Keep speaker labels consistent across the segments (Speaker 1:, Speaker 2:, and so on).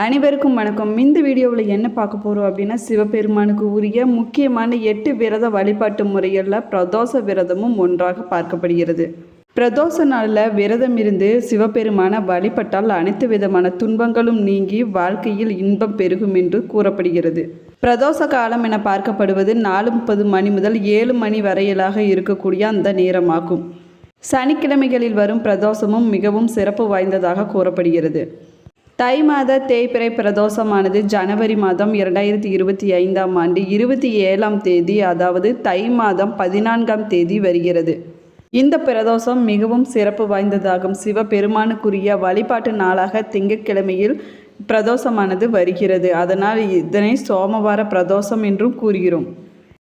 Speaker 1: அனைவருக்கும் வணக்கம். இந்த வீடியோவில் என்ன பார்க்க போகிறோம் அப்படின்னா சிவபெருமானுக்கு உரிய முக்கியமான எட்டு விரத வழிபாட்டு முறைகளில் பிரதோஷ விரதமும் ஒன்றாக பார்க்கப்படுகிறது. பிரதோஷ நாளில் விரதம் இருந்து சிவபெருமானை வழிபட்டால் அனைத்து விதமான துன்பங்களும் நீங்கி வாழ்க்கையில் இன்பம் பெருகும் என்று கூறப்படுகிறது. பிரதோஷ காலம் என பார்க்கப்படுவது நாலு முப்பது மணி முதல் ஏழு மணி வரையிலாக இருக்கக்கூடிய அந்த நேரமாகும். சனிக்கிழமைகளில் வரும் பிரதோஷமும் மிகவும் சிறப்பு வாய்ந்ததாக கூறப்படுகிறது. தை மாத தேய்பிறை பிரதோஷமானது ஜனவரி மாதம் இரண்டாயிரத்தி இருபத்தி ஐந்தாம் ஆண்டு இருபத்தி ஏழாம் தேதி அதாவது தை மாதம் பதினான்காம் தேதி வருகிறது. இந்த பிரதோஷம் மிகவும் சிறப்பு வாய்ந்ததாகும். சிவபெருமானுக்குரிய வழிபாட்டு நாளாக திங்கட்கிழமையில் பிரதோஷமானது வருகிறது. அதனால் இதனை சோமவார பிரதோஷம் என்றும் கூறுகிறோம்.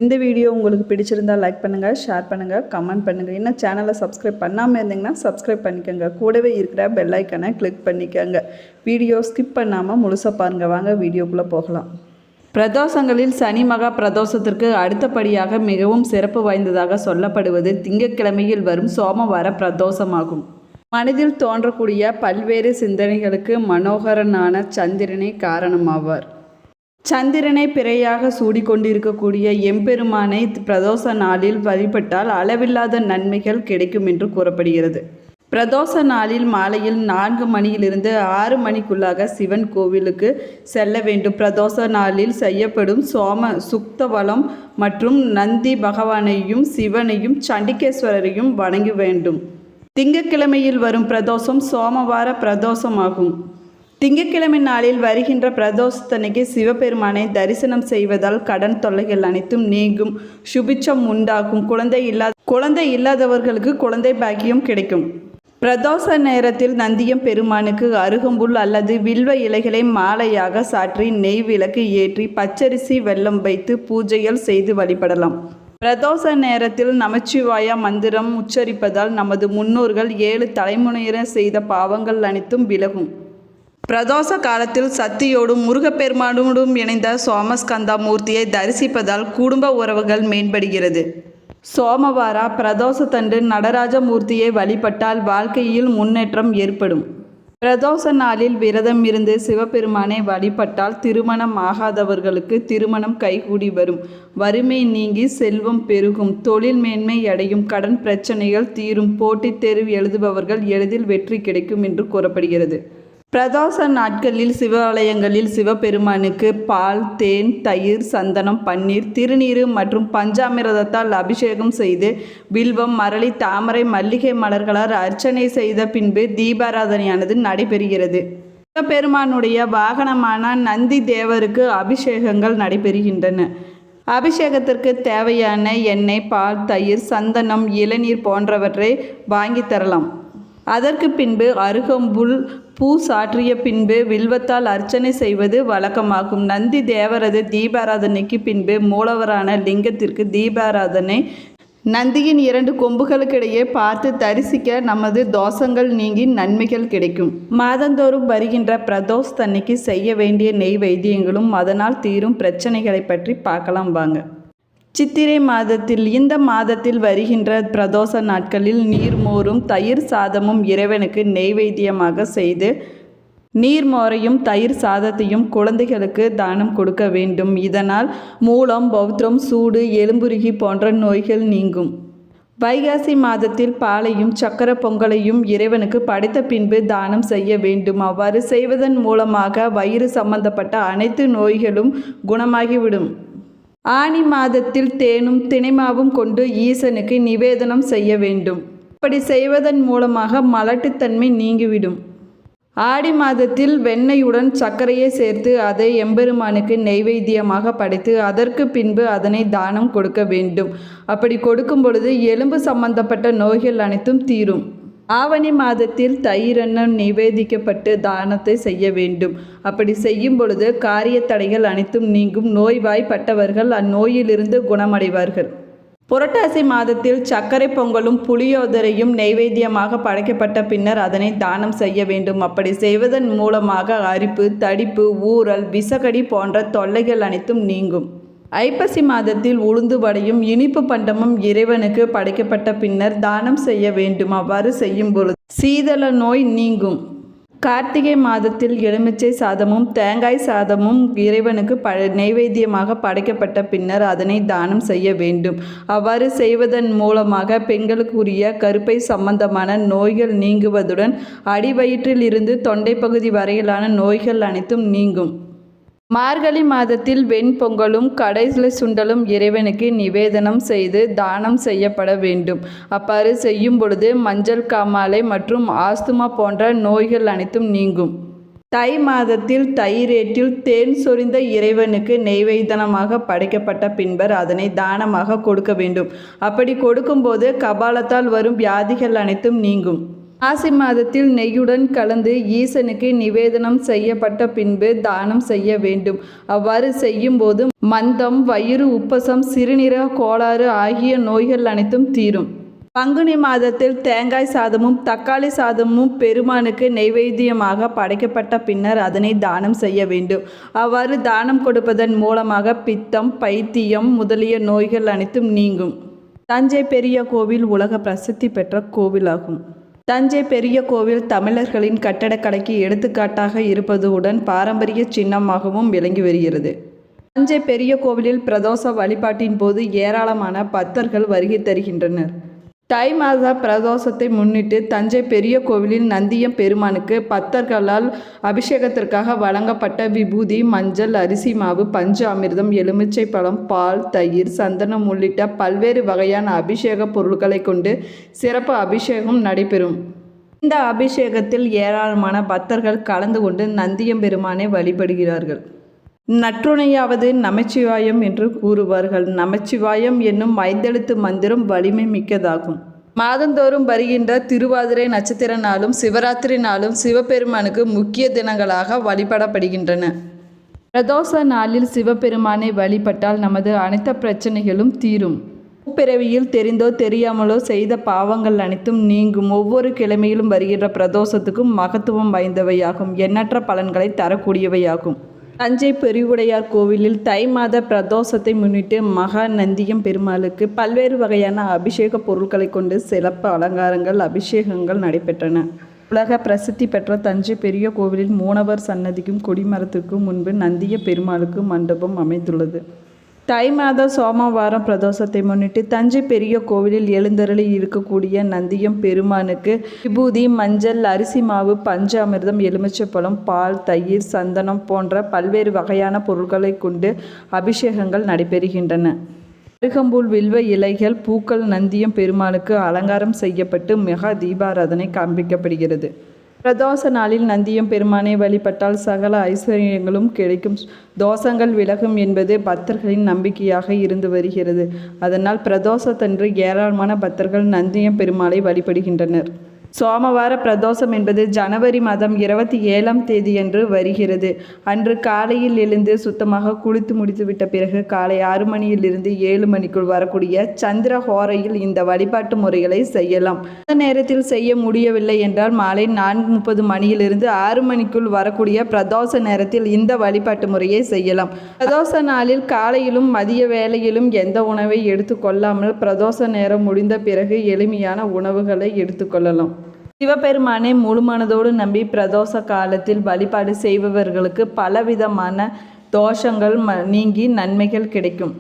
Speaker 1: இந்த வீடியோ உங்களுக்கு பிடிச்சிருந்தா லைக் பண்ணுங்கள் ஷேர் பண்ணுங்கள் கமெண்ட் பண்ணுங்கள் இன்னும் சேனலை சப்ஸ்கிரைப் பண்ணாமல் இருந்தீங்கன்னா சப்ஸ்கிரைப் பண்ணிக்கோங்க. கூடவே இருக்கிற பெல்லைக்கனை கிளிக் பண்ணிக்கோங்க. வீடியோ ஸ்கிப் பண்ணாமல் முழுசாக பாருங்கள் வாங்க வீடியோக்குள்ளே போகலாம். பிரதோஷங்களில் சனி மகா பிரதோஷத்திற்கு அடுத்தபடியாக மிகவும் சிறப்பு வாய்ந்ததாக சொல்லப்படுவது திங்கட்கிழமையில் வரும் சோமவார பிரதோஷமாகும். மனதில் தோன்றக்கூடிய பல்வேறு சிந்தனைகளுக்கு மனோகரனான சந்திரனே காரணமாவார். சந்திரனை பிறையாக சூடிக்கொண்டிருக்கக்கூடிய எம்பெருமானை பிரதோஷ நாளில் வழிபட்டால் அளவில்லாத நன்மைகள் கிடைக்கும் என்று கூறப்படுகிறது. பிரதோஷ நாளில் மாலையில் நான்கு மணியிலிருந்து ஆறு மணிக்குள்ளாக சிவன் கோவிலுக்கு செல்ல வேண்டும். பிரதோஷ நாளில் செய்யப்படும் சோம சுக்தவலம் மற்றும் நந்தி பகவானையும் சிவனையும் சண்டிகேஸ்வரரையும் வணங்க வேண்டும். திங்கட்கிழமையில் வரும் பிரதோஷம் சோமவார பிரதோஷமாகும். திங்கட்கிழமை நாளில் வருகின்ற பிரதோஷத்தன்னைக்கு சிவபெருமானை தரிசனம் செய்வதால் கடன் தொல்லைகள் அனைத்தும் நீங்கும். சுபிச்சம் உண்டாகும். குழந்தை இல்லாத குழந்தை இல்லாதவர்களுக்கு குழந்தை பாக்கியம் கிடைக்கும். பிரதோஷ நேரத்தில் நந்தியம் பெருமானுக்கு அருகம்புல் அல்லது வில்வ இலைகளை மாலையாக சாற்றி நெய் விளக்கு ஏற்றி பச்சரிசி வெல்லம் வைத்து பூஜைகள் செய்து வழிபடலாம். பிரதோஷ நேரத்தில் நமச்சிவாய மந்திரம் உச்சரிப்பதால் நமது முன்னோர்கள் ஏழு தலைமுறையினர் செய்த பாவங்கள் அனைத்தும் விலகும். பிரதோஷ காலத்தில் சக்தியோடும் முருகப்பெருமானோடும் இணைந்த சோமஸ்கந்தா மூர்த்தியை தரிசிப்பதால் குடும்ப உறவுகள் மேம்படுகிறது. சோமவாரா பிரதோஷத்தன்று நடராஜ மூர்த்தியை வழிபட்டால் வாழ்க்கையில் முன்னேற்றம் ஏற்படும். பிரதோஷ நாளில் விரதம் இருந்து சிவபெருமானை வழிபட்டால் திருமணம் ஆகாதவர்களுக்கு திருமணம் கைகூடி வரும். வறுமை நீங்கி செல்வம் பெருகும். தொழில் மேன்மை அடையும். கடன் பிரச்சனைகள் தீரும். போட்டித் தேர்வு எழுதுபவர்கள் எளிதில் வெற்றி கிடைக்கும் என்று கூறப்படுகிறது. பிரதோஷ நாட்களில் சிவாலயங்களில் சிவபெருமானுக்கு பால் தேன் தயிர் சந்தனம் பன்னீர் திருநீர் மற்றும் பஞ்சாமிரதத்தால் அபிஷேகம் செய்து வில்வம் மரளி தாமரை மல்லிகை மலர்களால் அர்ச்சனை செய்த பின்பு தீபாராதனையானது நடைபெறுகிறது. சிவபெருமானுடைய வாகனமான நந்தி தேவருக்கு அபிஷேகங்கள் நடைபெறுகின்றன. அபிஷேகத்திற்கு தேவையான எண்ணெய் பால் தயிர் சந்தனம் இளநீர் போன்றவற்றை வாங்கி தரலாம். அதற்கு பின்பு அருகம்புல் பூ சாற்றிய பின்பு வில்வத்தால் அர்ச்சனை செய்வது வழக்கமாகும். நந்தி தேவரது தீபாராதனைக்கு பின்பு மூலவரான லிங்கத்திற்கு தீபாராதனை. நந்தியின் இரண்டு கொம்புகளுக்கிடையே பார்த்து தரிசிக்க நமது தோஷங்கள் நீங்கி நன்மைகள் கிடைக்கும். மாதந்தோறும் வருகின்ற பிரதோஷ் தன்னைக்கு செய்ய வேண்டிய நெய் வைத்தியங்களும் அதனால் தீரும் பிரச்சனைகளை பற்றி பார்க்கலாம் வாங்க. சித்திரை மாதத்தில் இந்த மாதத்தில் வருகின்ற பிரதோஷ நாட்களில் நீர்மோரும் தயிர் சாதமும் இறைவனுக்கு நெய்வேத்தியமாக செய்து நீர்மோரையும் தயிர் சாதத்தையும் குழந்தைகளுக்கு தானம் கொடுக்க வேண்டும். இதனால் மூலம் பௌத்திரம் சூடு எலும்புருகி போன்ற நோய்கள் நீங்கும். வைகாசி மாதத்தில் பாலையும் சக்கர பொங்கலையும் இறைவனுக்கு படைத்த பின்பு தானம் செய்ய வேண்டும். அவ்வாறு செய்வதன் மூலமாக வயிறு சம்பந்தப்பட்ட அனைத்து நோய்களும் குணமாகிவிடும். ஆனி மாதத்தில் தேனும் தினைமாவும் கொண்டு ஈசனுக்கு நிவேதனம் செய்ய வேண்டும். அப்படி செய்வதன் மூலமாக மலட்டுத்தன்மை நீங்கிவிடும். ஆடி மாதத்தில் வெண்ணெயுடன் சர்க்கரையை சேர்த்து அதை எம்பெருமானுக்கு நெய்வேத்தியமாக படைத்து அதற்கு பின்பு அதனை தானம் கொடுக்க வேண்டும். அப்படி கொடுக்கும் பொழுது எலும்பு சம்பந்தப்பட்ட நோய்கள் அனைத்தும் தீரும். ஆவணி மாதத்தில் தயிரெண்ணம் நிவேதிக்கப்பட்டு தானத்தை செய்ய வேண்டும். அப்படி செய்யும் பொழுது காரிய தடைகள் அனைத்தும் நீங்கும். நோய்வாய்ப்பட்டவர்கள் அந்நோயிலிருந்து குணமடைவார்கள். புரட்டாசி மாதத்தில் சர்க்கரை பொங்கலும் புளியோதரையும் நைவேத்தியமாக படைக்கப்பட்ட பின்னர் அதனை தானம் செய்ய வேண்டும். அப்படி செய்வதன் மூலமாக அரிப்பு தடிப்பு ஊறல் விசகடி போன்ற தொல்லைகள் அனைத்தும் நீங்கும். ஐப்பசி மாதத்தில் உளுந்து வடையும் இனிப்பு பண்டமும் இறைவனுக்கு படைக்கப்பட்ட பின்னர் தானம் செய்ய வேண்டும். அவ்வாறு செய்யும் பொழுது சீதள நோய் நீங்கும். கார்த்திகை மாதத்தில் எலுமிச்சை சாதமும் தேங்காய் சாதமும் இறைவனுக்கு ப நைவேத்தியமாக படைக்கப்பட்ட பின்னர் அதனை தானம் செய்ய வேண்டும். அவ்வாறு செய்வதன் மூலமாக பெண்களுக்குரிய கருப்பை சம்பந்தமான நோய்கள் நீங்குவதுடன் அடிவயிற்றில் இருந்து தொண்டை பகுதி வரையிலான நோய்கள் அனைத்தும் நீங்கும். மார்கழி மாதத்தில் வெண்பொங்கலும் கடைசில சுண்டலும் இறைவனுக்கு நிவேதனம் செய்து தானம் செய்யப்பட வேண்டும். அவ்வாறு செய்யும் பொழுது மஞ்சள் காமாலை மற்றும் ஆஸ்துமா போன்ற நோய்கள் அனைத்தும் நீங்கும். தை மாதத்தில் தயிரேட்டில் தேன் சொரிந்த இறைவனுக்கு நெய்வேதனமாக படைக்கப்பட்ட பின்பர் அதனை தானமாக கொடுக்க வேண்டும். அப்படி கொடுக்கும்போது கபாலத்தால் வரும் வியாதிகள் அனைத்தும் நீங்கும். ஆசி மாதத்தில் நெய்யுடன் கலந்து ஈசனுக்கு நிவேதனம் செய்யப்பட்ட பின்பு தானம் செய்ய வேண்டும். அவ்வாறு செய்யும்போது மந்தம் வயிறு உப்பசம் சிறுநீரக கோளாறு ஆகிய நோய்கள் அனைத்தும் தீரும். பங்குனி மாதத்தில் தேங்காய் சாதமும் தக்காளி சாதமும் பெருமானுக்கு நெய்வேத்தியமாக படைக்கப்பட்ட பின்னர் அதனை தானம் செய்ய வேண்டும். அவ்வாறு தானம் கொடுப்பதன் மூலமாக பித்தம் பைத்தியம் முதலிய நோய்கள் அனைத்தும் நீங்கும். தஞ்சை பெரிய கோவில் உலக பிரசித்தி பெற்ற கோவிலாகும். தஞ்சை பெரிய கோவில் தமிழர்களின் கட்டடக்கலைக்கு எடுத்துக்காட்டாக இருப்பதுடன் பாரம்பரிய சின்னமாகவும் விளங்கி வருகிறது. தஞ்சை பெரிய கோவிலில் பிரதோஷ வழிபாட்டின் போது ஏராளமான பக்தர்கள் வருகை தருகின்றனர். தை மாத பிரதோஷத்தை முன்னிட்டு தஞ்சை பெரிய கோவிலில் நந்தியம் பெருமானுக்கு பக்தர்களால் அபிஷேகத்திற்காக வழங்கப்பட்ட விபூதி மஞ்சள் அரிசி மாவு பஞ்சு அமிர்தம் எலுமிச்சை பழம் பால் தயிர் சந்தனம் உள்ளிட்ட பல்வேறு வகையான அபிஷேக பொருட்களை கொண்டு சிறப்பு அபிஷேகம் நடைபெறும். இந்த அபிஷேகத்தில் ஏராளமான பக்தர்கள் கலந்து கொண்டு நந்தியம் பெருமானை வழிபடுகிறார்கள். நற்றுணையாவது நமச்சிவாயம் என்று கூறுவார்கள். நமச்சிவாயம் என்னும் ஐந்தெழுத்து மந்திரம் வலிமை மிக்கதாகும். மாதந்தோறும் வருகின்ற திருவாதிரை நட்சத்திர நாளும் சிவராத்திரி நாளும் சிவபெருமானுக்கு முக்கிய தினங்களாக வழிபடப்படுகின்றன. பிரதோஷ நாளில் சிவபெருமானை வழிபட்டால் நமது அனைத்து பிரச்சனைகளும் தீரும். பிறவியில் தெரிந்தோ தெரியாமலோ செய்த பாவங்கள் அனைத்தும் நீங்கும். ஒவ்வொரு கிழமையிலும் வருகின்ற பிரதோஷத்துக்கும் மகத்துவம் வாய்ந்தவையாகும். எண்ணற்ற பலன்களை தரக்கூடியவையாகும். தஞ்சை பெருவுடையார் கோவிலில் தை மாத பிரதோஷத்தை முன்னிட்டு மகா நந்தியம் பெருமாளுக்கு பல்வேறு வகையான அபிஷேக பொருட்களை கொண்டு சிறப்பு அலங்காரங்கள் அபிஷேகங்கள் நடைபெற்றன. உலக பிரசித்தி பெற்ற தஞ்சை பெரிய கோவிலில் மூனவர் சன்னதிக்கும் கொடிமரத்துக்கும் முன்பு நந்திய பெருமாளுக்கு மண்டபம் அமைந்துள்ளது. தை மாத சோமவாரம் பிரதோஷத்தை முன்னிட்டு தஞ்சை பெரிய கோவிலில் எழுந்தருளி இருக்கக்கூடிய நந்தியம் பெருமானுக்கு விபூதி மஞ்சள் அரிசி மாவு பஞ்சாமிர்தம் எலுமிச்சைப்பழம் பால் தயிர் சந்தனம் போன்ற பல்வேறு வகையான பொருட்களை கொண்டு அபிஷேகங்கள் நடைபெறுகின்றன. அருகம்புல் வில்வ இலைகள் பூக்கள் நந்தியம் பெருமானுக்கு அலங்காரம் செய்யப்பட்டு மெகா தீபாராதனை காண்பிக்கப்படுகிறது. பிரதோஷ நாளில் நந்தியம் பெருமானை வழிபட்டால் சகல ஐஸ்வர்யங்களும் கிடைக்கும். தோஷங்கள் விலகும் என்பது பக்தர்களின் நம்பிக்கையாக இருந்து வருகிறது. அதனால் பிரதோஷத்தன்று ஏராளமான பக்தர்கள் நந்தியம் பெருமாளை வழிபடுகின்றனர். சோமவார பிரதோஷம் என்பது ஜனவரி மாதம் இருபத்தி ஏழாம் தேதியன்று வருகிறது. அன்று காலையில் எழுந்து சுத்தமாக குளித்து முடித்துவிட்ட பிறகு காலை ஆறு மணியிலிருந்து ஏழு மணிக்குள் வரக்கூடிய சந்திர ஹோரையில் இந்த வழிபாட்டு முறைகளை செய்யலாம். அந்த நேரத்தில் செய்ய முடியவில்லை என்றால் மாலை நான்கு முப்பது மணியிலிருந்து ஆறு மணிக்குள் வரக்கூடிய பிரதோஷ நேரத்தில் இந்த வழிபாட்டு முறையை செய்யலாம். பிரதோஷ நாளில் காலையிலும் மதிய வேளையிலும் எந்த உணவை எடுத்துக்கொள்ளாமல் பிரதோஷ நேரம் முடிந்த பிறகு எளிமையான உணவுகளை எடுத்துக்கொள்ளலாம் சிவபெருமானை முழுமனதோடு நம்பி பிரதோஷ காலத்தில் வழிபாடு செய்பவர்களுக்கு பலவிதமான தோஷங்கள் ம நீங்கி நன்மைகள் கிடைக்கும்.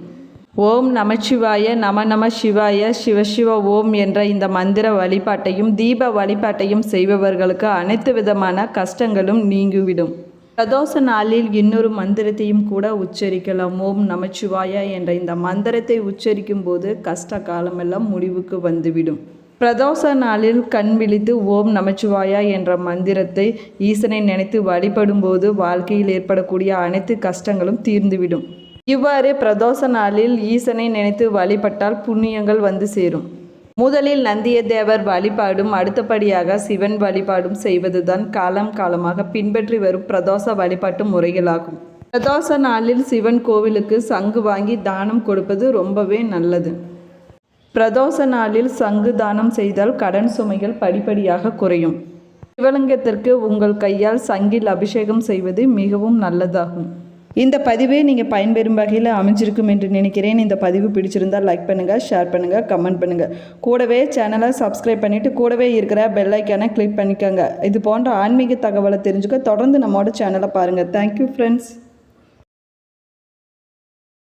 Speaker 1: ஓம் நமச்சிவாய நம நம சிவாய சிவசிவ ஓம் என்ற இந்த மந்திர வழிபாட்டையும் தீப வழிபாட்டையும் செய்பவர்களுக்கு அனைத்து விதமான கஷ்டங்களும் நீங்கிவிடும். பிரதோஷ நாளில் இன்னொரு மந்திரத்தையும் கூட உச்சரிக்கலாம். ஓம் நமச்சிவாய என்ற இந்த மந்திரத்தை உச்சரிக்கும் போது கஷ்ட காலமெல்லாம் முடிவுக்கு வந்துவிடும். பிரதோஷ நாளில் கண் விழித்து ஓம் நமச்சிவாயா என்ற மந்திரத்தை ஈசனை நினைத்து வழிபடும்போது வாழ்க்கையில் ஏற்படக்கூடிய அனைத்து கஷ்டங்களும் தீர்ந்துவிடும். இவ்வாறு பிரதோஷ நாளில் ஈசனை நினைத்து வழிபட்டால் புண்ணியங்கள் வந்து சேரும். முதலில் நந்தியத்தேவர் வழிபாடும் அடுத்தபடியாக சிவன் வழிபாடும் செய்வதுதான் காலம் காலமாக பின்பற்றி வரும் பிரதோஷ வழிபாட்டு முறைகளாகும். பிரதோஷ நாளில் சிவன் கோவிலுக்கு சங்கு வாங்கி தானம் கொடுப்பது ரொம்பவே நல்லது. பிரதோஷ நாளில் சங்கு தானம் செய்தால் கடன் சுமைகள் படிப்படியாக குறையும். சிவலிங்கத்திற்கு உங்கள் கையால் சங்கில் அபிஷேகம் செய்வது மிகவும் நல்லதாகும். இந்த பதிவே நீங்கள் பயன்பெறும் வகையில் அமைஞ்சிருக்கும் என்று நினைக்கிறேன். இந்த பதிவு பிடிச்சிருந்தால் லைக் பண்ணுங்கள் ஷேர் பண்ணுங்கள் கமெண்ட் பண்ணுங்கள் கூடவே சேனலை சப்ஸ்கிரைப் பண்ணிவிட்டு கூடவே இருக்கிற பெல் கிளிக் பண்ணிக்கோங்க. இது போன்ற ஆன்மீக தகவலை தெரிஞ்சுக்க தொடர்ந்து நம்மளோட சேனலை பாருங்கள் தேங்க்யூ ஃப்ரெண்ட்ஸ்